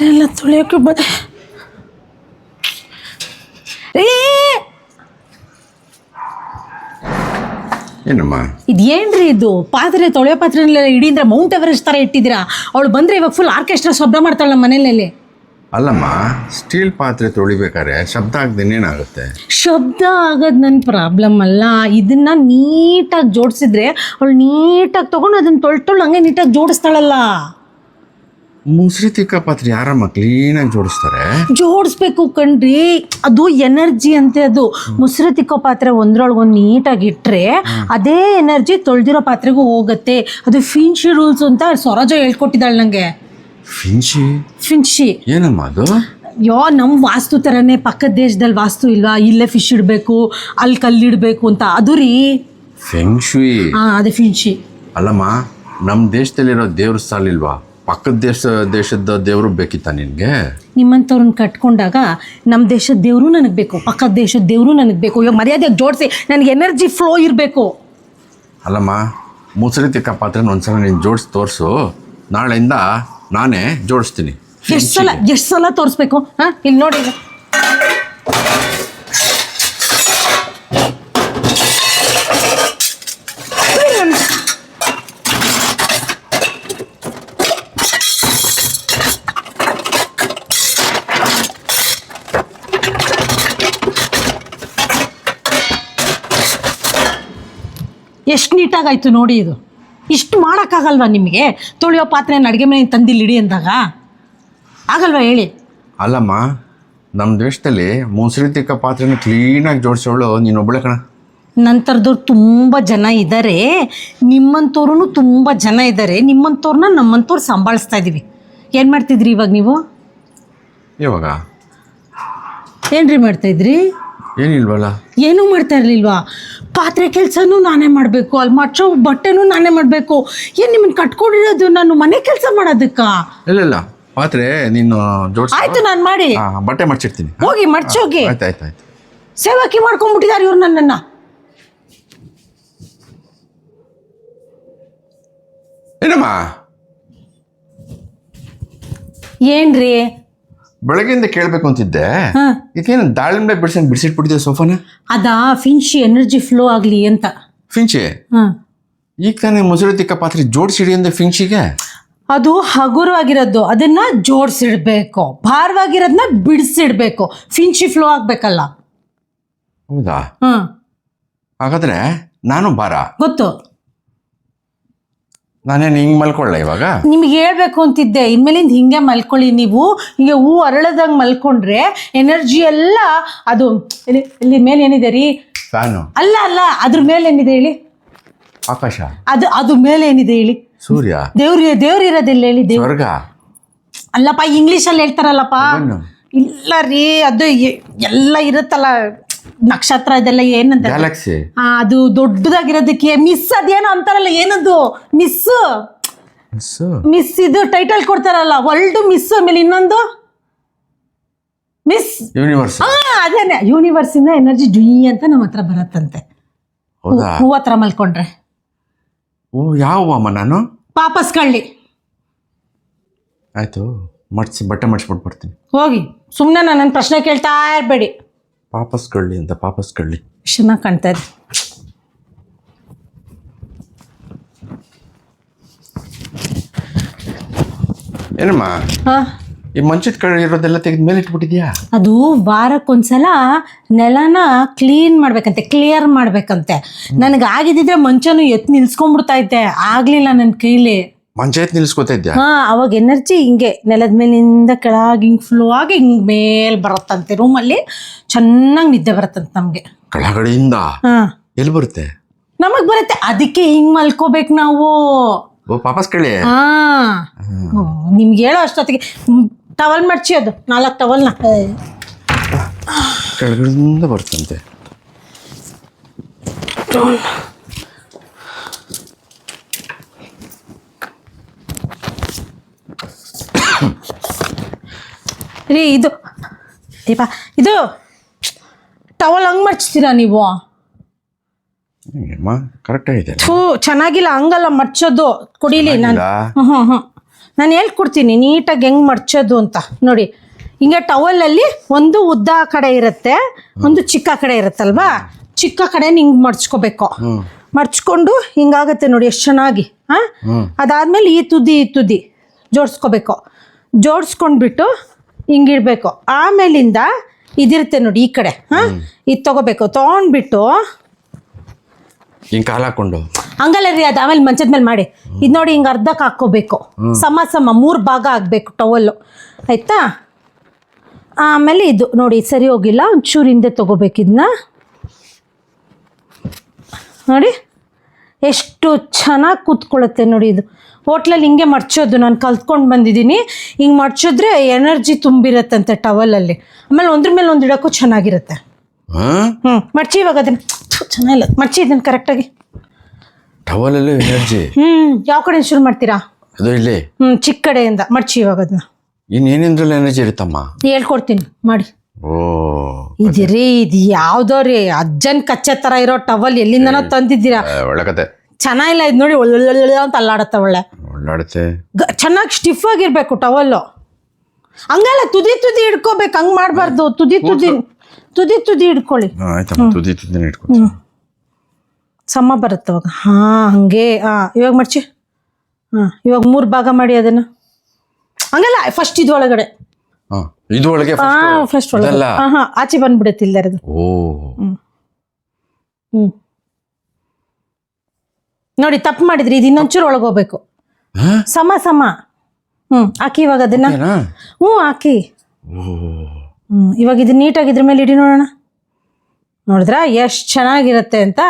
ಪಾತ್ರೆ ಎಲ್ಲ ತೊಳೆಯೋಕೆ ಬ ರೀ ಏನಮ್ಮ? ಇದೇನ್ರಿ ಇದು? ಪಾತ್ರೆ ತೊಳೆ ಪಾತ್ರೆನೆಲ್ಲ ಇಡೀ ಅಂದ್ರೆ ಮೌಂಟ್ ಎವರೆಸ್ಟ್ ಥರ ಇಟ್ಟಿದ್ದೀರಾ? ಅವಳು ಬಂದರೆ ಇವಾಗ ಫುಲ್ ಆರ್ಕೆಸ್ಟ್ರಾ ಶಬ್ದ ಮಾಡ್ತಾಳ ನಮ್ಮ ಮನೇಲಿ ಅಲ್ಲಮ್ಮ ಸ್ಟೀಲ್ ಪಾತ್ರೆ ತೊಳಿಬೇಕಾದ್ರೆ ಶಬ್ದ ಆಗದೇನೆ ಏನಾಗುತ್ತೆ ಶಬ್ದ ಆಗೋದು ನನ್ನ ಪ್ರಾಬ್ಲಮ್ ಅಲ್ಲ. ಇದನ್ನ ನೀಟಾಗಿ ಜೋಡಿಸಿದ್ರೆ ಅವಳು ನೀಟಾಗಿ ತೊಗೊಂಡು ಅದನ್ನ ತೊಳ್ತೊಳ್ಳು ಹಂಗೆ ನೀಟಾಗಿ ಜೋಡಿಸ್ತಾಳಲ್ಲ. ಮುಸ್ರಿ ತಿಕ್ಕ ಪಾತ್ರೆ ಯಾರಮ್ಮ ಕ್ಲೀನಾಗಿ ಜೋಡಿಸ್ತಾರೆ? ಜೋಡಿಸ್ಬೇಕು ಕಣ್ರಿ. ಅದು ಎನರ್ಜಿ ಅಂತೆ ಅದು. ಮುಸ್ರಿ ತಿಕ್ಕೋ ಪಾತ್ರೆ ಒಂದ್ರೊಳಗೆ ಒಂದು ನೀಟಾಗಿ ಇಟ್ಟರೆ ಅದೇ ಎನರ್ಜಿ ತೊಳೆದಿರೋ ಪಾತ್ರೆಗೂ ಹೋಗುತ್ತೆ. ಅದು ಫಿನ್ಶಿ ರೂಲ್ಸ್ ಅಂತ ಸ್ವರಾಜ ಹೇಳ್ಕೊಟ್ಟಿದ್ದಾಳೆ ನನಗೆ ಫಿನ್ಶಿ ಫಿನ್ಶಿ ಏನಮ್ಮ ಅದು? ಯೋ ನಮ್ಮ ವಾಸ್ತು ಥರನೇ ಪಕ್ಕದ ದೇಶದಲ್ಲಿ ವಾಸ್ತು ಇಲ್ವಾ? ಇಲ್ಲೇ ಫಿಶ್ ಇಡಬೇಕು ಅಲ್ಲಿ ಕಲ್ಲಿಡಬೇಕು ಅಂತ. ಅದು ರೀ. ಫೆಂಗ್ಶುಯಿ ಹಾಂ ಅದೇ ಫಿನ್ಶಿ ಅಲ್ಲಮ್ಮ ನಮ್ಮ ದೇಶದಲ್ಲಿರೋ ದೇವ್ರ ಸಾಲಿಲ್ವಾ ಪಕ್ಕದ ದೇಶ ದೇಶದ ದೇವರು ಬೇಕಿತ್ತ ನಿನಗೆ? ನಿಮ್ಮಂಥವ್ರನ್ನ ಕಟ್ಕೊಂಡಾಗ ನಮ್ಮ ದೇಶದ ದೇವರು ನನಗೆ ಬೇಕು ಪಕ್ಕದ ದೇಶದ ದೇವರು ನನಗೆ ಬೇಕು. ಇವಾಗ ಮರ್ಯಾದೆಗೆ ಜೋಡಿಸಿ ನನಗೆ ಎನರ್ಜಿ ಫ್ಲೋ ಇರಬೇಕು. ಅಲ್ಲಮ್ಮ ಮುಸರಿ ತಿಕ್ಕ ಪಾತ್ರೆನ ಒಂದ್ಸಲ ನೀನು ಜೋಡಿಸಿ ತೋರಿಸು ನಾಳೆಯಿಂದ ನಾನೇ ಜೋಡಿಸ್ತೀನಿ. ಎಷ್ಟು ಸಲ ಎಷ್ಟು ಸಲ ತೋರಿಸ್ಬೇಕು? ಹಾಂ? ಇಲ್ಲಿ ನೋಡಿ ಎಷ್ಟು ನೀಟಾಗಾಯ್ತು ನೋಡಿ ಇದು. ಇಷ್ಟು ಮಾಡೋಕ್ಕಾಗಲ್ವಾ ನಿಮಗೆ? ತೊಳೆಯೋ ಪಾತ್ರೆನ ಅಡುಗೆ ಮನೆ ತಂದಿಲ್ಲಿ ಇಡಿ ಅಂದಾಗ. ಆಗಲ್ವಾ ಹೇಳಿ? ಅಲ್ಲಮ್ಮ ನಮ್ಮ ದೇಶದಲ್ಲಿ ಮುಸ್ರಿ ತಿಕ್ಕ ಪಾತ್ರೆನ ಕ್ಲೀನಾಗಿ ಜೋಡಿಸೋಳು ನೀನೊಬ್ಬಳೆ ಕಣ. ನಂತರದವ್ರು ತುಂಬ ಜನ ಇದ್ದಾರೆ ನಿಮ್ಮಂಥವ್ರು ತುಂಬ ಜನ ಇದ್ದಾರೆ ನಿಮ್ಮಂಥವ್ರನ್ನ ನಮ್ಮಂಥವ್ರು ಸಂಭಾಳಿಸ್ತಾ ಇದ್ದೀವಿ ಏನು ಮಾಡ್ತಿದ್ರಿ ಇವಾಗ ನೀವು? ಇವಾಗ? ಏನ್ರಿ ಮಾಡ್ತಾಯಿದ್ರಿ ಏನಿಲ್ವಲ್ಲ? ಏನೂ ಮಾಡ್ತಾ ಇರಲಿಲ್ವಾ? ಪಾತ್ರೆ ಕೆಲಸನೂ ನಾನೇ ಮಾಡಬೇಕು ಅಲ್ಲಿ ಮಚ್ಚೋ ಬಟ್ಟೆನೂ ನಾನೇ ಮಾಡಬೇಕು. ಏನು ನಿಮ್ಮನ್ನು ಕಟ್ಕೊಂಡಿರೋದು ನಾನು ಮನೆ ಕೆಲಸ ಮಾಡೋದಕ್ಕ? ಇಲ್ಲ ಇಲ್ಲ ಪಾತ್ರೆ ನೀನು ಜೋಡಿಸ್. ಆಯ್ತು ನಾನು ಮಾಡಿ. ಬಟ್ಟೆ ಮಡ್ಚಿರ್ತೀನಿ ಹೋಗಿ ಮಡ್ಚೋಗಿ ಆಯ್ತು ಆಯ್ತು ಆಯ್ತು. ಸೇವಕಿ ಮಾಡ್ಕೊಂಡ್ಬಿಟ್ಟಿದ್ದಾರೆ ಇವ್ರು ನನ್ನನ್ನು. ಏನಮ್ಮ? ಏನ್ರಿ? ಬೆಳಗ್ಗೆಯಿಂದ ಕೇಳಬೇಕು ಅಂತಿದ್ದೆ. ಇದೇನು ದಾಳಿಂಬೆ ಬಿಡಿಸಿ ಬಿಡಿಸಿಟ್ಬಿಟ್ಟಿದ್ದೆ ಸೋಫಾನ? ಅದಾ ಫಿನ್ಶಿ ಎನರ್ಜಿ ಫ್ಲೋ ಆಗಲಿ ಅಂತ. ಫಿಂಚಿ ಈಗ ತಾನೇ ಮೊಸರು ತಿಕ್ಕ ಪಾತ್ರೆ ಜೋಡಿಸಿಡಿ ಅಂದ್ರೆ ಫಿಂಚಿಗೆ ಅದು ಹಗುರವಾಗಿರೋದು. ಅದನ್ನ ಜೋಡಿಸಿಡ್ಬೇಕು. ಭಾರವಾಗಿರೋದನ್ನ ಬಿಡಿಸಿಡ್ಬೇಕು. ಫಿನ್ಶಿ ಫ್ಲೋ ಆಗ್ಬೇಕಲ್ಲ. ಹೌದಾ? ಹ್ಮ್ ಹಾಗಾದ್ರೆ ನಾನು ಭಾರ. ಗೊತ್ತು. ನಾನೇನು ಹಿಂಗೆ ಮಲ್ಕೊಳ್ಳ ಇವಾಗ? ನಿಮ್ಗೆ ಹೇಳ್ಬೇಕು ಅಂತಿದ್ದೆ. ಇನ್ಮೇಲಿಂದ ಹಿಂಗೆ ಮಲ್ಕೊಳ್ಳಿ ನೀವು. ಹಿಂಗೆ ಹೂ ಅರಳದಂಗೆ ಮಲ್ಕೊಂಡ್ರೆ ಎನರ್ಜಿ ಎಲ್ಲ ಅದು ಇಲ್ಲಿ ಇಲ್ಲಿ ಮೇಲೆ ಏನಿದೆ ರೀ? ಫ್ಯಾನು. ಅಲ್ಲ ಅಲ್ಲ. ಅದ್ರ ಮೇಲೆ ಏನಿದೆ ಹೇಳಿ? ಆಕಾಶ. ಅದು ಅದು ಮೇಲೆ ಏನಿದೆ ಹೇಳಿ? ಸೂರ್ಯ. ದೇವ್ರಿ ದೇವ್ರು ಇರೋದಿಲ್ಲ ಹೇಳಿ ದೇವ್ರು. ಸ್ವರ್ಗ. ಅಲ್ಲಪ್ಪ ಇಂಗ್ಲೀಷಲ್ಲಿ ಹೇಳ್ತಾರಲ್ಲಪ್ಪ. ಇಲ್ಲ ರೀ ಅದು ಎ- ಎಲ್ಲ ಇರುತ್ತಲ್ಲ. ನಕ್ಷತ್ರ ಇದೆಲ್ಲ ಏನಂತ ಗ್ಯಾಲಕ್ಸಿ ಆ, ಅದು ದೊಡ್ಡದಾಗಿರೋದಕ್ಕೆ ಮಿಸ್ ಅದೇನೋ ಅಂತಾರಲ್ಲ ಏನದು? ಮಿಸ್ ಮಿಸ್ ಇದು ಟೈಟಲ್ ಕೊಡ್ತಾರಲ್ಲ ವರ್ಲ್ಡ್ ಮಿಸ್ ಆಮೇಲೆ ಇನ್ನೊಂದು? ಮಿಸ್ ಯೂನಿವರ್ಸ್ ಹಾ ಅದೇನೆ ಯೂನಿವರ್ಸ್ ಇಂದ ಎನರ್ಜಿ ಜುಯಿ ಅಂತ ನಮ್ಮ ಹತ್ರ ಬರತ್ತಂತೆ. ಹೌದಾ? ಹೂವ ಹತ್ರ ಮಲ್ಕೊಂಡ್ರೆ. ಓ ಯಾವ ಅಮ್ಮ ನಾನು? ಪಾಪಸ್ ಕಳ್ಳಿ ಆಯ್ತು ಮಡ್ಸಿ ಬಟ್ಟೆ ಮಡ್ಸ್ಬಿಟ್ಟು ಬರ್ತೀನಿ ಹೋಗಿ ಸುಮ್ಮನೆ ನನ್ನ ಪ್ರಶ್ನೆ ಕೇಳ್ತಾ ಇರಬೇಡಿ. ಪಾಪಸ್ ಕಳ್ಳಿ ಅಂತ ಪಾಪಸ್ ಕಳ್ಳಿ ಚೆನ್ನಾಗಿ ಕಾಣ್ತಾ ಇದೆ. ಏನಮ್ಮ? ಹಾ. ಈ ಮಂಚದ ಕಡೆ ಇರೋದೆಲ್ಲ ತೆಗೆದ ಮೇಲೆ ಇಟ್ಬಿಟ್ಟಿದ್ಯಾ? ಅದು ವಾರಕ್ಕೊಂದ್ಸಲ ನೆಲನ ಕ್ಲೀನ್ ಮಾಡ್ಬೇಕಂತೆ ಕ್ಲಿಯರ್ ಮಾಡ್ಬೇಕಂತೆ. ನನಗೆ ಆಗಿದ್ದಿದ್ರೆ ಮಂಚನು ಎತ್ತು ನಿಲ್ಸ್ಕೊಂಡ್ಬಿಡ್ತಾ ಇದ್ದೆ. ಆಗಲಿಲ್ಲ ನನ್ನ ಕೈಲಿ. ಎತ್ತಿ ನಿಲ್ಸ್ಕೊತಾ ಇದ್ಯಾ? ಹಾ ಅವಾಗ ಎನರ್ಜಿ ಹಿಂಗೆ ನೆಲದ ಮೇಲಿಂದ ಕೆಳಗೆ ಹಿಂಗೆ ಫ್ಲೋ ಆಗಿ ಹಿಂಗ್ ಮೇಲ್ ಬರುತ್ತಂತೆ ರೂಮಲ್ಲಿ ಚೆನ್ನಾಗಿ ನಿದ್ದೆ ಬರುತ್ತಂತೆ ನಮಗೆ. ಕೆಳಗಡೆಯಿಂದ ಹಾ. ಎಲ್ಲಿ ಬರುತ್ತೆ? ನಮಗ್ ಬರುತ್ತೆ. ಅದಕ್ಕೆ ಹಿಂಗ್ ಮಲ್ಕೋಬೇಕು ನಾವು. ಓ ಪಾಪಸ್ ಕೇಳಿ. ಹಾ. ನಿಮ್ಗೆ ಹೇಳೋ ಅಷ್ಟೊತ್ತಿಗೆ. ಟವಲ್ ಮಡ್ಚಿ ಅದು. ನಾಲ್ಕು ಟವಲ್ನ ಕೆಳಗಡೆಯಿಂದ ಬರ್ತಂತೆ ರೀ ಇದು ದೀಪ ಇದು ಟವಲ್ ಹಂಗೆ ಮರ್ಚ್ತೀರಾ ನೀವು? ಕರೆಕ್ಟ್ ಆಗಿದೆ ಥೂ ಚೆನ್ನಾಗಿಲ್ಲ ಹಂಗಲ್ಲ ಮಡ್ಚೋದು ಕುಡೀಲಿ ನಾನು ಹ್ಞೂ ಹ್ಞೂ ನಾನು ಹೇಳ್ಕೊಡ್ತೀನಿ ನೀಟಾಗಿ ಹೆಂಗ್ ಮಡ್ಚೋದು ಅಂತ. ನೋಡಿ ಹಿಂಗೆ ಟವಲಲ್ಲಿ ಒಂದು ಉದ್ದ ಕಡೆ ಇರುತ್ತೆ ಒಂದು ಚಿಕ್ಕ ಕಡೆ ಇರುತ್ತಲ್ವಾ? ಚಿಕ್ಕ ಕಡೆ ಹಿಂಗೆ ಮಡ್ಚ್ಕೋಬೇಕು ಮಡ್ಚ್ಕೊಂಡು ಹಿಂಗಾಗತ್ತೆ ನೋಡಿ ಎಷ್ಟು ಚೆನ್ನಾಗಿ ಹಾಂ ಅದಾದ್ಮೇಲೆ ಈ ತುದಿ ಈ ತುದಿ ಜೋಡಿಸ್ಕೋಬೇಕು. ಜೋಡಿಸ್ಕೊಂಡ್ಬಿಟ್ಟು ಹಿಂಗಿಡ್ಬೇಕು ಆಮೇಲಿಂದ ಇದಿರುತ್ತೆ ನೋಡಿ ಈ ಕಡೆ. ಹಾಂ? ಇದು ತಗೋಬೇಕು. ತಗೊಂಡ್ಬಿಟ್ಟು ಹಿಂಗೆ ಕಾಲು ಹಾಕೊಂಡು. ಹಂಗಲ್ಲ ರೀ ಅದು ಆಮೇಲೆ ಮಂಚದ ಮೇಲೆ ಮಾಡಿ. ಇದು ನೋಡಿ ಹಿಂಗೆ ಅರ್ಧಕ್ಕೆ ಹಾಕೋಬೇಕು ಸಮ ಸಮ ಮೂರು ಭಾಗ ಆಗಬೇಕು ಟವಲ್ಲು ಆಯ್ತಾ? ಆಮೇಲೆ ಇದು ನೋಡಿ ಸರಿ ಹೋಗಿಲ್ಲ. ಒಂಚೂರು ಹಿಂದೆ ತೊಗೋಬೇಕು ಇದನ್ನ ನೋಡಿ. ಎಷ್ಟು ಚೆನ್ನಾಗಿ ಕೂತ್ಕೊಳ್ಳುತ್ತೆ ನೋಡಿ ಇದು. ಹೋಟ್ಲಲ್ಲಿ ಹಿಂಗೆ ಮಡ್ಚೋದು ನಾನು ಕಲ್ತ್ಕೊಂಡು ಬಂದಿದ್ದೀನಿ. ಹಿಂಗೆ ಮಡ್ಚಿದ್ರೆ ಎನರ್ಜಿ ತುಂಬಿರತ್ತಂತೆ ಟವಲಲ್ಲಿ. ಆಮೇಲೆ ಒಂದ್ರ ಮೇಲೆ ಒಂದು ಇಡೋಕ್ಕೂ ಚೆನ್ನಾಗಿರುತ್ತೆ. ಹ್ಞೂ ಮಡ್ಚಿ ಇವಾಗ ಅದನ್ನು. ಚೆನ್ನಾಗಿಲ್ಲ. ಮಡ್ಚಿ ಇದನ್ನು ಕರೆಕ್ಟಾಗಿ. ಟವಲಲ್ಲಿ ಎನರ್ಜಿ? ಹ್ಞೂ ಯಾವ ಕಡೆ ಶುರು ಮಾಡ್ತೀರಾ? ಅದು ಇಲ್ಲಿ? ಹ್ಞೂ ಚಿಕ್ಕ ಕಡೆಯಿಂದ ಮಡ್ಚಿ ಇವಾಗ ಅದನ್ನ. ಇನ್ನು ಏನೇನ್ರಲ್ಲಿ ಎನರ್ಜಿ ಇರುತ್ತಮ್ಮ? ಹೇಳ್ಕೊಡ್ತೀನಿ ಮಾಡಿ. ಇದಿರಿ ಇದು ಯಾವ್ದೋ ರೀ ಅಜ್ಜನ್ ಕಚ್ಚೆ ತರ ಇರೋ ಟವಲ್ ಎಲ್ಲಿಂದನೋ ತಂದಿದ್ದೀರಾ? ಒಳ್ಳೆ ಕತೆ ಚೆನ್ನಾಗಿಲ್ಲ ಇದು ನೋಡಿ ಒಳ್ಳೊಳ್ಳೆ ಅಂತ ಅಲ್ಲಾಡತ್ತ ಒಳ್ಳೆ. ಒಳ್ಳಾಡುತ್ತೆ ಚೆನ್ನಾಗಿ ಸ್ಟಿಫ್ ಆಗಿರ್ಬೇಕು ಟವಲ್ಲು ಹಂಗಲ್ಲ ತುದಿ ತುದಿ ಹಿಡ್ಕೋಬೇಕು ಹಂಗ್ ಮಾಡಬಾರ್ದು. ತುದಿ ತುದಿ ತುದಿ ತುದಿ ಹಿಡ್ಕೊಳ್ಳಿ ತುದಿ ತುದಿ ಇಟ್ಕೊತೀನಿ ಸಮ ಬರುತ್ತೆ ಅವಾಗ ಹಾ ಹಂಗೆ ಹಾ ಇವಾಗ ಮಡ್ಚಿ. ಹಾ ಇವಾಗ ಮೂರು ಭಾಗ ಮಾಡಿ ಅದನ್ನ. ಹಂಗಲ್ಲ ಫಸ್ಟ್ ಇದು ಒಳಗಡೆ. ಹಾಂ. ಇದು ಒಳಗೆ ಫಸ್ಟ್ ಒಳಗೆ. ಹಾ ಆಚೆ ಬಂದ್ಬಿಡುತ್ತೆ ಇಲ್ದರದು. ಓ. ಹ್ಮ್. ನೋಡಿ ತಪ್ಪು ಮಾಡಿದ್ರಿ ಇದು ಇನ್ನೊಂಚೂರು ಒಳಗೆ ಹೋಗ್ಬೇಕು ಹಾಂ? ಸಮ ಸಮ. ಹ್ಮ್ ಹಾಕಿ ಇವಾಗ ಅದನ್ನ. ಹ್ಮ್ ಹ್ಞೂ ಹಾಕಿ. ಹ್ಮ್ ಇವಾಗ ಇದು ನೀಟಾಗಿ ಇದ್ರ ಮೇಲೆ ಇಡಿ ನೋಡೋಣ. ನೋಡಿದ್ರ? ಎಷ್ಟು ಚೆನ್ನಾಗಿರುತ್ತೆ ಅಂತ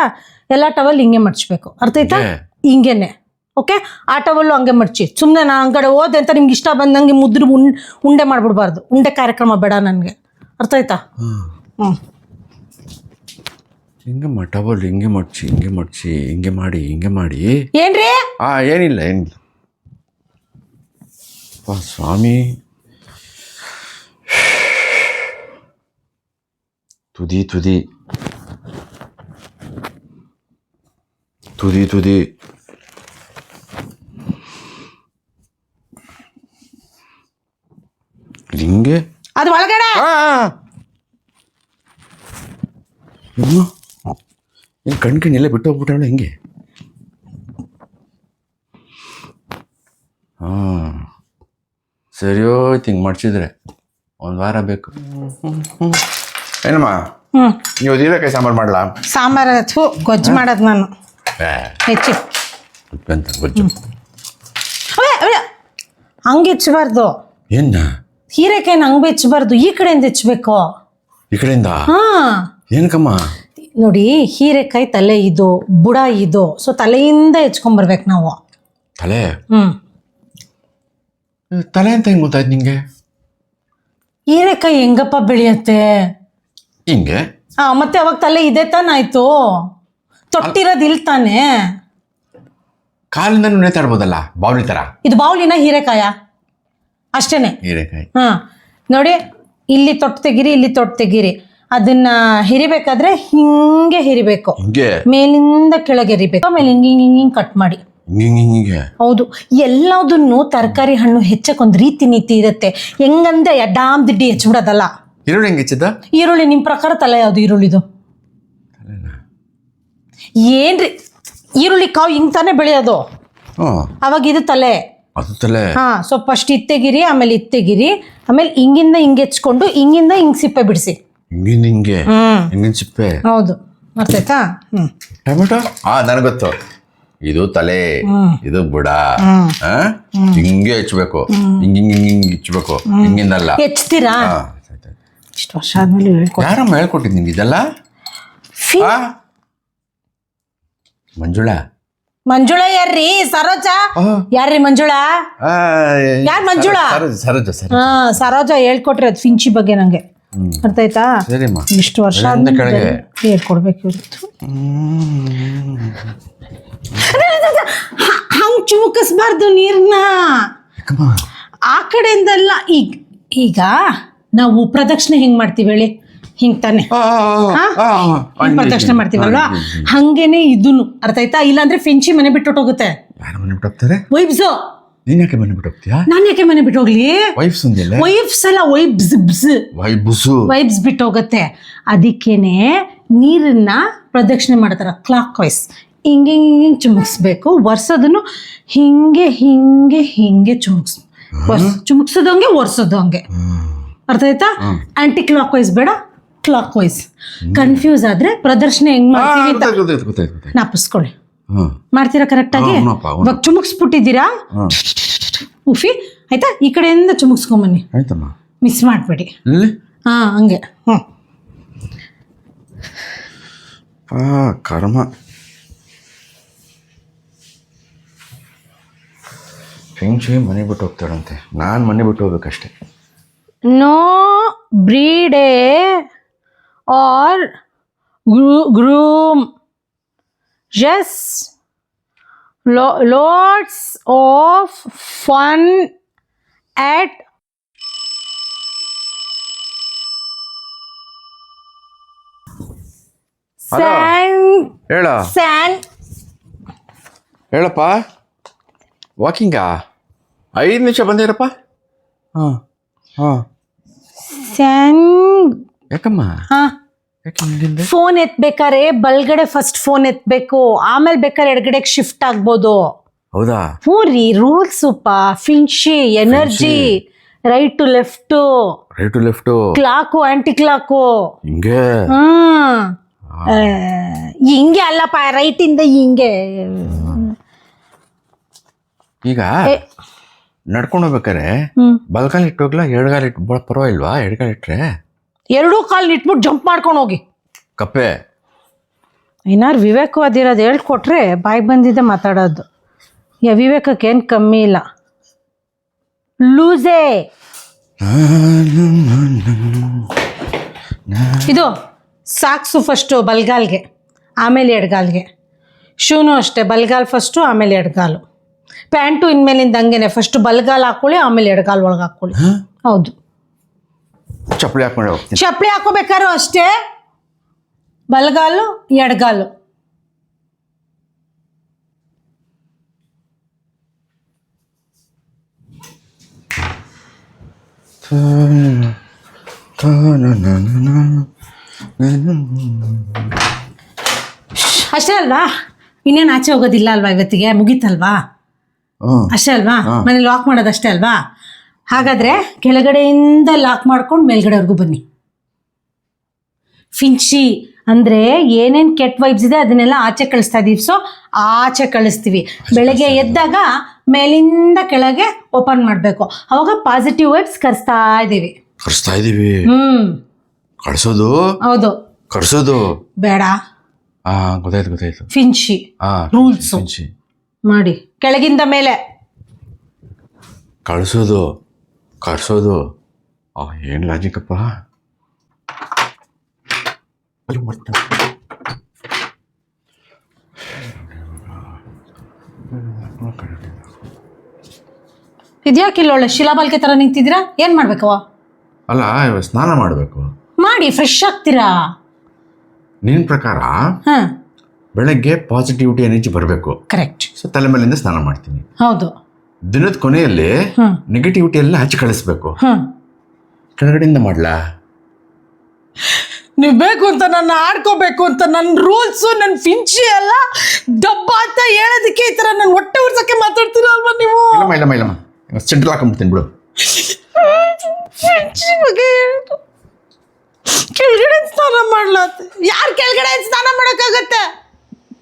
ಎಲ್ಲ ಟವಲ್ ಹಿಂಗೆ ಮಡ್ಚ್ಬೇಕು. ಅರ್ಥ ಆಯ್ತಾ? ಹಿಂಗೇನೆ. ಓಕೆ ಆ ಟವಲ್ಲು ಹಂಗೆ ಮಡ್ಚಿ. ಸುಮ್ಮನೆ ನಾನು ಹಂಗಡೆ ಹೋದೆ ಅಂತ ನಿಮ್ಗೆ ಇಷ್ಟ ಬಂದಂಗೆ ಮುದ್ರೆ ಉಂ ಉಂಡೆ ಮಾಡಿಬಿಡ್ಬಾರ್ದು. ಉಂಡೆ ಕಾರ್ಯಕ್ರಮ ಬೇಡ ನನಗೆ. ಅರ್ಥ ಆಯ್ತಾ? ಹ್ಞೂ ಹಿಂಗೆ ಮ ಟವಲ್ ಹಿಂಗೆ ಮಡ್ಚಿ ಹಿಂಗೆ ಮಡ್ಚಿ ಹಿಂಗೆ ಮಾಡಿ ಹಿಂಗೆ ಮಾಡಿ. ಏನ್ರಿ? ಆ ಏನಿಲ್ಲ ಏನಿಲ್ಲ. ಅಪ್ಪ ಸ್ವಾಮಿ. ತುದಿ ತುದಿ. ತುದಿ ತುದಿ ಇದು ಹಿಂಗೆ ಅದು ಒಳಗಡೆ. ಏನು ಏನು ಕಣ್ಣು ಎಲ್ಲ ಬಿಟ್ಟು ಹೋಗ್ಬಿಟ್ಟವಳ ಹಿಂಗೆ? ಹಾಂ ಸರಿ ಹೋಯ್ತು ಹಿಂಗೆ ಮಡ್ಸಿದ್ರೆ ಒಂದು ವಾರ ಬೇಕು. ಏನಮ್ಮ? ನೀವು ಹೀರೆಕಾಯಿ ಸಾಂಬಾರು ಮಾಡಲಾ? ಸಾಂಬಾರು ಗೊಜ್ಜು ಮಾಡೋದು ನಾನು. ಹೆಚ್ಚು. ಗೊಜ್ಜು. ಹಂಗೆ ಹೆಚ್ಚಬಾರ್ದು ಏನ? ಹೀರೆಕಾಯಿನ ಹಂಗೆ ಹೆಚ್ಚಬಾರ್ದು ಈ ಕಡೆಯಿಂದ ಹೆಚ್ಚಬೇಕು ಈ ಕಡೆಯಿಂದ? ಹಾಂ. ಏನಕ್ಕಮ್ಮ? ನೋಡಿ ಹೀರೆಕಾಯಿ ತಲೆ ಇದು ಬುಡ ಇದು ಸೊ ತಲೆಯಿಂದ ಹೆಚ್ಕೊಂಬರ್ಬೇಕು ನಾವು. ತಲೆ? ಹ್ಞೂ ತಲೆ ಅಂತ ಹೆಂಗೆ ಗೊತ್ತಾಯ್ತು ನಿಂಗೆ? ಹೀರೆಕಾಯಿ ಹೆಂಗಪ್ಪ ಬೆಳೆಯತ್ತೆ? ಹಿಂಗೆ? ಹಾ ಮತ್ತೆ ಅವಾಗ ತಲೆ ಇದೆ ತಾನಾಯ್ತು ತೊಟ್ಟಿರೋದು ಇಲ್ ತಾನೆ. ಕಾಲಿಂದ ನೇತಾಡ್ಬೋದಲ್ಲ ಬಾವ್ಲಿ ಥರ ಇದು ಬಾವ್ಲಿನ ಹೀರೆಕಾಯ. ಅಷ್ಟೇನೆ. ಹೀರೆಕಾಯಿ. ಹಾ. ನೋಡಿ ಇಲ್ಲಿ ತೊಟ್ಟು ತೆಗೀರಿ ಇಲ್ಲಿ ತೊಟ್ಟು ತೆಗೀರಿ. ಅದನ್ನ ಹಿರಿಬೇಕಾದ್ರೆ ಹಿಂಗೆ ಹಿರಿಬೇಕು. ಹಿಂಗೆ? ಮೇಲಿಂದ ಕೆಳಗೆ ಹಿರಿಬೇಕು. ಆಮೇಲೆ ಹಿಂಗೆ ಹಿಂಗೆ ಹಿಂಗೆ ಹಿಂಗೆ ಕಟ್ ಮಾಡಿ. ಹಿಂಗೆ ಹಿಂಗೆ ಹೌದು. ಎಲ್ಲದನ್ನು ತರಕಾರಿ ಹಣ್ಣು ಹೆಚ್ಚಕ್ಕೊಂದು ರೀತಿ ನೀತಿ ಇರುತ್ತೆ. ಹೆಂಗಂದ್ರೆ ಡಾಮ್ ದಿಡ್ಡಿ ಹೆಚ್ಚಿಬಿಡೋದಲ್ಲ. ಈರುಳ್ಳಿ ಹೆಂಗೆ ಹೆಚ್ಚಿದ್ದ? ಈರುಳ್ಳಿ ನಿಮ್ಮ ಪ್ರಕಾರ ತಲೆ ಯಾವುದು ಈರುಳ್ಳಿದು? ಏನ್ರಿ? ಈರುಳ್ಳಿ ಕಾವು ಹಿಂಗ್ ತಾನೇ ಬೆಳೆಯೋದು. ಹ್ಞೂ ಅವಾಗ ಇದು ತಲೆ. ಅದು ತಲೆ ಹಾ ಸೊ ಫಸ್ಟ್ ಇತ್ತೆಗಿರಿ ಆಮೇಲೆ ಇತ್ತೆಗಿರಿ ಆಮೇಲೆ ಹಿಂಗಿಂದ ಹಿಂಗೆ ಹೆಚ್ಕೊಂಡು ಹಿಂಗಿಂದ ಹಿಂಗ್ ಸಿಪ್ಪೆ ಬಿಡಿಸಿ. ಹಿಂಗಿನ ಹಿಂಗೆ ಹ್ಮ್. ಹಿಂಗಿನ ಸಿಪ್ಪೆ. ಹೌದು. ಅರ್ಥಾಯ್ತಾ ಹ್ಮ್. ಟೊಮೆಟೊ? ಆ ನನಗೆ ಗೊತ್ತು. ಇದು ತಲೆ ಇದು ಬುಡ. ಆ? ಹಿಂಗೆ ಹೆಚ್ಚಬೇಕು ಹಿಂಗ್ ಹಿಂಗ್ ಹಿಂಗ್ ಹಿಂಗ್ ಹೆಚ್ಚಬೇಕು ಹಿಂಗಿಂದಲ್ಲ. ಹೆಚ್ತೀರಾ? ಆ, ಆಯ್ತ್ ಆಯ್ತ್. ಇಷ್ಟು ವರ್ಷ ಆದ್ಮೇಲೆ ಯಾರಮ್ಮ ಹೇಳ್ಕೊಟ್ಟಿದ್ ಇದೆಲ್ಲ? ಫಿ- ಆ? ಮಂಜುಳಾ? ಮಂಜುಳಾ ಯಾರ್ರಿ? ಸರೋಜ. ಯಾರ್ರಿ ಮಂಜುಳ? ಯಾರ್ ಮಂಜುಳ? ಸರೋಜ ಹಾ ಸರೋಜ ಹೇಳ್ಕೊಟ್ರಿ ಅದ್ ಫಿಂಚಿ ಬಗ್ಗೆ ನಂಗೆ. ಅರ್ಥ ಆಯ್ತಾ ಇಷ್ಟು ವರ್ಷ. ಹೇಳ್ಕೊಡ್ಬೇಕು ಇವತ್ತು. ಹಂಗ್ ಚುಮುಕಿಸ್ಬಾರ್ದು ನೀರ್ನ. ಆ ಕಡೆಯಿಂದಲ್ಲ ಈಗ ಈಗ ನಾವು ಪ್ರದಕ್ಷಿಣೆ ಹೆಂಗ್ ಮಾಡ್ತೀವಿ ಹೇಳಿ? ಹಿಂಗ್ ತಾನೆ ಹಿಂಗ್ ಪ್ರದಕ್ಷಿಣೆ ಮಾಡ್ತೀವಲ್ವಾ? ಹಂಗೆ, ಹಂಗೆ. ಹಂಗೇನೆ ಇದನ್ನು ಅರ್ಥ ಆಯ್ತಾ? ಇಲ್ಲಾಂದ್ರೆ ಫೆಂಚಿ ಮನೆ ಬಿಟ್ಟು ಹೋಗುತ್ತೆ. ಯಾರ ಮನೆ ಬಿಟ್ಟು ಹೋಗ್ತಾರೆ? ವೈಬ್ಸು. ನೀನ್ ಯಾಕೆ ಮನೆ ಬಿಟ್ಟು ಹೋಗ್ತೀಯಾ? ನಾನು ಯಾಕೆ ಮನೆ ಬಿಟ್ಟು ಹೋಗ್ಲಿ? ವೈಫ್ಸ್ ಒಂದಿಲ್ಲ ವೈಬ್ಸ್ ಅಲ್ಲ ವೈಬ್ಸ್ ಬ್ಸ್. ವೈಬ್ಸ್. ವೈಬ್ಸ್ ಬಿಟ್ಟು ಹೋಗುತ್ತೆ. ಅದಕ್ಕೇನೆ ನೀರನ್ನ ಪ್ರದಕ್ಷಿಣೆ ಮಾಡ್ತಾರ ಕ್ಲಾಕ್ ವೈಸ್ ಹಿಂಗೆ ಹಿಂಗೆ ಹಿಂಗೆ ಚುಮುಕ್ಸ್ಬೇಕು. ಒರ್ಸೋದನ್ನು ಹಿಂಗೆ ಹಿಂಗೆ ಹಿಂಗೆ ಚುಮುಕ್ಸ್ ಚುಮುಕ್ಸೋದು ಚುಮುಕ್ಸೋದಂಗೆ ಒರ್ಸೋದು ಹಂಗೆ. ಅರ್ಥ ಆಯ್ತಾ? ಆಂಟಿ ಕ್ಲಾಕ್ ವೈಸ್ ಬೇಡ. ಕ್ಲಾಕ್ ವೈಸ್ ಕನ್ಫ್ಯೂಸ್ ಆದ್ರೆ ಪ್ರದರ್ಶನ ಹೆಂಗ್ ಮಾಡ್ತೀವಿ ಅಂತ ಗೊತ್ತಾಯ್ತು ಗೊತ್ತಾಯ್ತು ನಾಪಿಸ್ಕೊಳ್ಳಿ ಮಾಡ್ತೀರಾ ಕರೆಕ್ಟಾಗಿ ಹಾ, ಹೂನಪ್ಪ, ಹೂನು. ಇವಾಗ ಚುಮುಕ್ಸ್ಬಿಟ್ಟಿದ್ದೀರಾ? ಉಫಿ ಆಯ್ತಾ? ಈ ಕಡೆಯಿಂದ ಚುಮುಕ್ಸ್ಕೊಂಬನ್ನಿ ಆಯ್ತಮ್ಮ. ಮಿಸ್ ಮಾಡಬೇಡಿ. ಇಲ್ಲಿ ಹಾ ಹಂಗೆ. ಹ್ಞೂ ಆ ಕರ್ಮ. ಹೆಂಗ್ಸಿ ಮನೆ ಬಿಟ್ಟು ಹೋಗ್ತಾಳಂತೆ? ನಾನು ಮನೆ ಬಿಟ್ಟು ಹೋಗ್ಬೇಕಷ್ಟೆ. No bride or gro- groom just lo- lots of fun at sand ಹೇಳ sand ಹೇಳಪ್ಪ ವಾಕಿಂಗಾ ಐದು ನಿಮಿಷ ಬಂದಿರಪ್ಪ ಹಾಂ ಹಾಂ sand ಯಾಕಮ್ಮ ಹಾ ಯಾಕೆ ಹಿಂದೆ ಫೋನ್ ಎತ್ಬೇಕಾರೆ ಬಲ್ಗಡೆ ಫಸ್ಟ್ ಫೋನ್ ಎತ್ಬೇಕು ಆಮೇಲೆ ಬೇಕಾದ್ರೆ ಎಡಗಡೆಗೆ ಶಿಫ್ಟ್ ಆಗ್ಬೋದು. ಹೌದಾ? ಹ್ಞೂ ರೀ ರೂಲ್ಸ್ ಉಪ್ಪ ಫಿನ್ಶಿ energy right to left right to left clock anti clock ಹಿಂಗೆ? ಹ್ಮ್ ಹಿಂಗೆ ಅಲ್ಲಪ್ಪ ರೈಟ್ ಇಂದ ಹಿಂಗೆ. ಈಗ ಏ. ನಡ್ಕೊಂಡು ಹೋಗ್ಬೇಕಾರೆ ಬಲ್ಗಾಲ್ ಇಟ್ಟು ಹೋಗ್ಲಾ ಎಡಗಾಲ್ ಇಟ್ಟು ಪರವಾಗಿಲ್ವಾ? ಎಡಗಾಲ್ ಇಟ್ರೆ? ಎರಡೂ ಕಾಲು ಇಟ್ಬಿಟ್ಟು ಜಂಪ್ ಮಾಡ್ಕೊಂಡು ಹೋಗಿ. ಕಪ್ಪೆ. ಏನಾರು ವಿವೇಕವಾದಿರೋದು ಹೇಳ್ಕೊಟ್ರೆ ಬಾಯಿ ಬಂದಿದ್ದೆ ಮಾತಾಡೋದು. ಯಾ ವಿವೇಕಕ್ಕೆ ಏನು ಕಮ್ಮಿ ಇಲ್ಲ. ಲೂಸೇ. ಇದು ಸಾಕ್ಸು ಫಸ್ಟು ಬಲ್ಗಾಲ್ಗೆ ಆಮೇಲೆ ಎಡ್ಗಾಲ್ಗೆ. ಶೂನು ಅಷ್ಟೇ ಬಲ್ಗಾಲ್ ಫಸ್ಟು ಆಮೇಲೆ ಎಡ್ಗಾಲು. ಪ್ಯಾಂಟು ಇನ್ಮೇಲಿಂದ ಹಂಗೇನೆ ಫಸ್ಟು ಬಲ್ಗಾಲ್ ಹಾಕೊಳ್ಳಿ ಆಮೇಲೆ ಎಡ್ಗಾಲ್ ಒಳಗೆ ಹಾಕೊಳ್ಳಿ ಹೌದು. ಚಪ್ಪಲಿ ಹಾಕೊಂಡು ಹೋಗ್ತೀನಿ. ಚಪ್ಪಲಿ ಹಾಕೋಬೇಕಾದ್ರೂ ಅಷ್ಟೇ. ಬಲಗಾಲು ಎಡಗಾಲು. ಅಷ್ಟೇ ಅಲ್ವಾ? ಇನ್ನೇನು ಆಚೆ ಹೋಗೋದಿಲ್ಲ ಅಲ್ವಾ ಇವತ್ತಿಗೆ? ಮುಗೀತಲ್ವಾ? ಅಷ್ಟೇ ಅಲ್ವಾ? ಮನೇಲಿ ಲಾಕ್ ಮಾಡೋದಷ್ಟೇ ಅಲ್ವಾ? ಹಾಗಾದ್ರೆ ಕೆಳಗಡೆಯಿಂದ ಲಾಕ್ ಮಾಡ್ಕೊಂಡು ಮೇಲ್ಗಡೆವರೆಗೂ ಬನ್ನಿ. ಫಿಂಚಿ ಅಂದ್ರೆ ಏನೇನು ಕೆಟ್ಟ ವೈಬ್ಸ್ ಇದೆ ಅದನ್ನೆಲ್ಲ ಆಚೆ ಕಳಿಸ್ತಾ ಇದೀವಿ. ಸೊ ಆಚೆ ಕಳಿಸ್ತೀವಿ. ಬೆಳಗ್ಗೆ ಎದ್ದಾಗ ಮೇಲಿಂದ ಕೆಳಗೆ ಓಪನ್ ಮಾಡಬೇಕು. ಅವಾಗ ಪಾಸಿಟಿವ್ ವೈಬ್ಸ್ ಕರೆಸ್ತಾ ಇದ್ದೀವಿ ಕಳಿಸ್ತಾ ಇದೀವಿ. ಹ್ಮ್. ಕಳಿಸೋದು ಹೌದು. ಕಳಿಸೋದು ಬೇಡ. ಆ ಗೊತ್ತಾಯ್ತು ಗೊತ್ತಾಯ್ತು. ಫಿಂಚಿ ರೂಲ್ಸ್. ಫಿಂಚಿ. ಮಾಡಿ. ಕೆಳಗಿಂದ ಮೇಲೆ. ಕಳ್ಸೋದು. ಕರ್ಸೋದು ಆ ಏನು ಲಾಜಿಕಪ್ಪ? ಅಯ್ಯೋ, ಮರ್ತೆ. ಇದ್ಯಾಕೆ ಒಳ್ಳೆ ಶಿಲಾಬಾಲ್ಕೆ ಥರ ನಿಂತಿದ್ದೀರಾ? ಏನು ಮಾಡ್ಬೇಕವ ಅಲ್ಲ ಇವಾಗ ಸ್ನಾನ ಮಾಡಬೇಕು. ಮಾಡಿ ಫ್ರೆಶ್ ಆಗ್ತೀರಾ? ನಿನ್ನ ಪ್ರಕಾರ ಹಾಂ. ಬೆಳಗ್ಗೆ ಪಾಸಿಟಿವಿಟಿ ಎನರ್ಜಿ ಬರಬೇಕು. ಕರೆಕ್ಟ್ ಸೊ ತಲೆ ಮೇಲಿಂದ ಸ್ನಾನ ಮಾಡ್ತೀನಿ. ಹೌದು. ದಿನದ ಕೊನೆಯಲ್ಲಿ. ನೆಗೆಟಿವಿಟಿ ಎಲ್ಲ ಹಚ್ಚಿ ಕಳಿಸ್ಬೇಕು. ಕೆಳಗಡೆಯಿಂದ ಮಾಡ್ಲಾ? ನೀವು ಬೇಕು ಅಂತ ನನ್ನ ಆಡ್ಕೋಬೇಕು ಅಂತ ನನ್ನ ರೂಲ್ಸು ನನ್ನ ಫಿಂಚಿ ಎಲ್ಲ ಡಬ್ಬ ಅಂತ ಹೇಳೋದಕ್ಕೆ ಈ ಥರ ನನ್ನ ಹೊಟ್ಟೆ ಉರ್ಸಕ್ಕೆ ಮಾತಾಡ್ತೀರಲ್ವಾ ನೀವು? ಇಲ್ಲಮ್ಮ ಇಲ್ಲಮ್ಮ ಇಲ್ಲಮ್ಮ. ಸೆಂಟ್ರಲ್ ಹಾಕೊಂಡ್ಬಿಡ್ತೀನಿ ಬಿಡು. ಫಿಂಚಿ ಬಗ್ಗೆ ಹೇಳೋದು. ಕೆಳಗಡೆ ಸ್ನಾನ ಮಾಡ್ಲಾತ ಯಾರು ಕೆಳಗಡೆ ಸ್ನಾನ ಮಾಡೋಕ್ಕಾಗತ್ತೆ?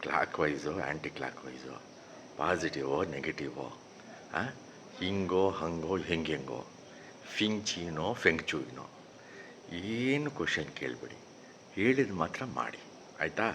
ಕ್ಲಾಕ್ ವೈಸು ಆ್ಯಂಟಿ ಕ್ಲಾಕ್ ವೈಸು ಪಾಸಿಟಿವೋ ನೆಗೆಟಿವೋ ಹಿಂಗೋ ಹಂಗೋ ಹೆಂಗೆ ಹೆಂಗೋ ಫಿಂಚಿನೋ ಫೆಂಗ್ಚೂಯಿನೋ ಏನು ಕ್ವಶನ್ ಕೇಳಬೇಡಿ ಹೇಳಿದ ಮಾತ್ರ ಮಾಡಿ ಆಯಿತಾ.